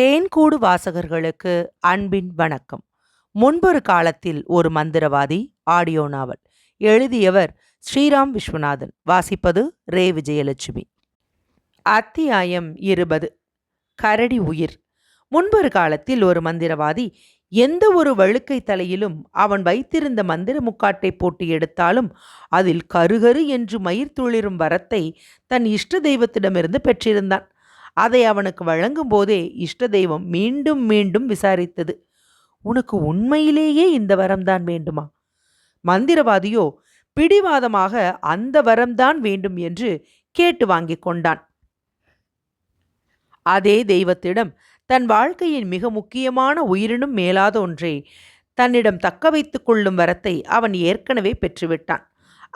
தேன்கூடு வாசகர்களுக்கு அன்பின் வணக்கம். முன்பொரு காலத்தில் ஒரு மந்திரவாதி ஆடியோ நாவல் எழுதியவர் ஸ்ரீராம் விஸ்வநாதன். வாசிப்பது ரே. விஜயலட்சுமி. அத்தியாயம் இருபது. கரடி உயிர். முன்பொரு காலத்தில் ஒரு மந்திரவாதி எந்த ஒரு வழுக்கை தலையிலும் அவன் வைத்திருந்த மந்திர முக்காட்டை போட்டு எடுத்தாலும் அதில் கருகரு என்று மயிர் துளிரும் வரத்தை தன் இஷ்ட தெய்வத்திடமிருந்து பெற்றிருந்தான். அதை அவனுக்கு வழங்கும் போதே இஷ்ட தெய்வம் மீண்டும் மீண்டும் விசாரித்தது. உனக்கு உண்மையிலேயே இந்த வரம்தான் வேண்டுமா? மந்திரவாதியோ பிடிவாதமாக அந்த வரம்தான் வேண்டும் என்று கேட்டு வாங்கிக் கொண்டான். அதே தெய்வத்திடம் தன் வாழ்க்கையின் மிக முக்கியமான உயிரினும் மேலாத ஒன்றை தன்னிடம் தக்க வைத்துக் கொள்ளும் வரத்தை அவன் ஏற்கனவே பெற்றுவிட்டான்.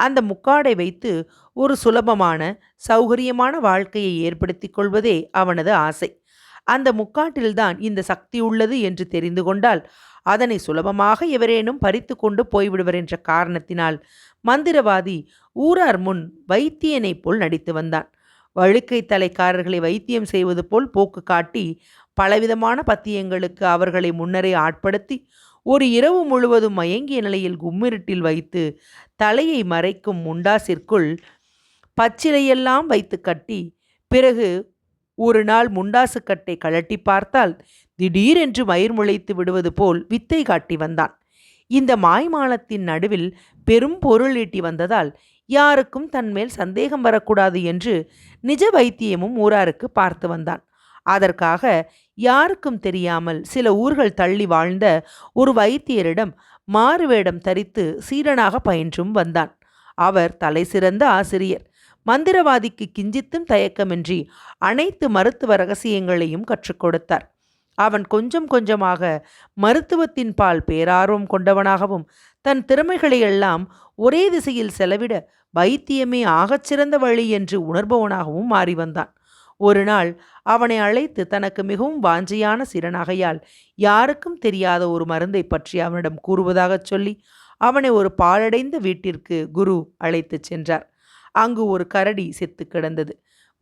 அந்த முக்காடை வைத்து ஒரு சுலபமான சௌகரியமான வாழ்க்கையை ஏற்படுத்திக் கொள்வதே அவனது ஆசை. அந்த முக்காட்டில்தான் இந்த சக்தி உள்ளது என்று தெரிந்து கொண்டால் அதனை சுலபமாக எவரேனும் பறித்து கொண்டு போய்விடுவர் என்ற காரணத்தினால் மந்திரவாதி ஊரார் முன் வைத்தியனைப் போல் நடித்து வந்தான். வழுக்கை தலைக்காரர்களை வைத்தியம் செய்வது போல் போக்கு காட்டி பலவிதமான பத்தியங்களுக்கு அவர்களை முன்னரே ஆட்படுத்தி ஒரு இரவு முழுவதும் மயங்கிய நிலையில் கும்மிருட்டில் வைத்து தலையை மறைக்கும் முண்டாசிற்குள் பச்சிலையெல்லாம் வைத்து கட்டி பிறகு ஒரு நாள் முண்டாசு கட்டை கழட்டி பார்த்தால் திடீரென்று மயிர் முளைத்து விடுவது போல் வித்தை காட்டி வந்தான். இந்த மாய்மாலத்தின் நடுவில் பெரும் பொருள் ஈட்டி வந்ததால் யாருக்கும் தன்மேல் சந்தேகம் வரக்கூடாது என்று நிஜ வைத்தியமும் ஊராருக்கு பார்த்து வந்தான். அதற்காக யாருக்கும் தெரியாமல் சில ஊர்கள் தள்ளி வாழ்ந்த ஒரு வைத்தியரிடம் மாறுவேடம் தரித்து சீரனாக பயின்றும் வந்தான். அவர் தலை சிறந்த ஆசிரியர். மந்திரவாதிக்கு கிஞ்சித்தும் தயக்கமின்றி அனைத்து மருத்துவ ரகசியங்களையும் கற்றுக் கொடுத்தார். அவன் கொஞ்சம் கொஞ்சமாக மருத்துவத்தின் பால் பேரார்வம் கொண்டவனாகவும் தன் திறமைகளையெல்லாம் ஒரே திசையில் செலவிட வைத்தியமே ஆகச்சிறந்த வழி என்று உணர்பவனாகவும் மாறி வந்தான். ஒரு நாள் அவனை அழைத்து தனக்கு மிகவும் வாஞ்சியான சிறநகையால் யாருக்கும் தெரியாத ஒரு மருந்தை பற்றி அவனிடம் கூறுவதாகச் சொல்லி அவனை ஒரு பாழடைந்த வீட்டிற்கு குரு அழைத்துச் சென்றார். அங்கு ஒரு கரடி செத்து கிடந்தது.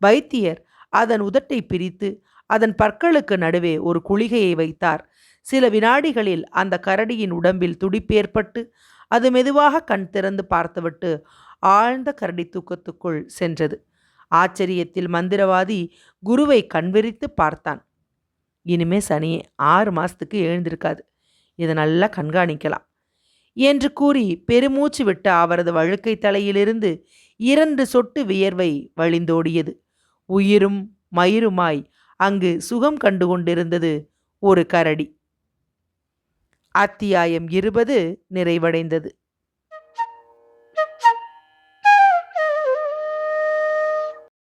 வைத்தியர் அதன் உதட்டை பிரித்து அதன் பற்களுக்கு நடுவே ஒரு குளிகையை வைத்தார். சில வினாடிகளில் அந்த கரடியின் உடம்பில் துடிப்பேற்பட்டு அது மெதுவாக கண் திறந்து பார்த்துவிட்டு ஆழ்ந்த கரடி தூக்கத்துக்குள் சென்றது. ஆச்சரியத்தில் மந்திரவாதி குருவை கண்விரித்து பார்த்தான். இனிமே சனியே ஆறு மாதத்துக்கு எழுந்திருக்காது. இதை நல்லா கண்காணிக்கலாம். என்று கூறி பெருமூச்சு விட்ட அவரது வழுக்கை தலையிலிருந்து இரண்டு சொட்டு வியர்வை வழிந்தோடியது. உயிரும் மயிருமாய் அங்கு சுகம் கண்டு கொண்டிருந்தது ஒரு கரடி. அத்தியாயம் இருபது நிறைவடைந்தது.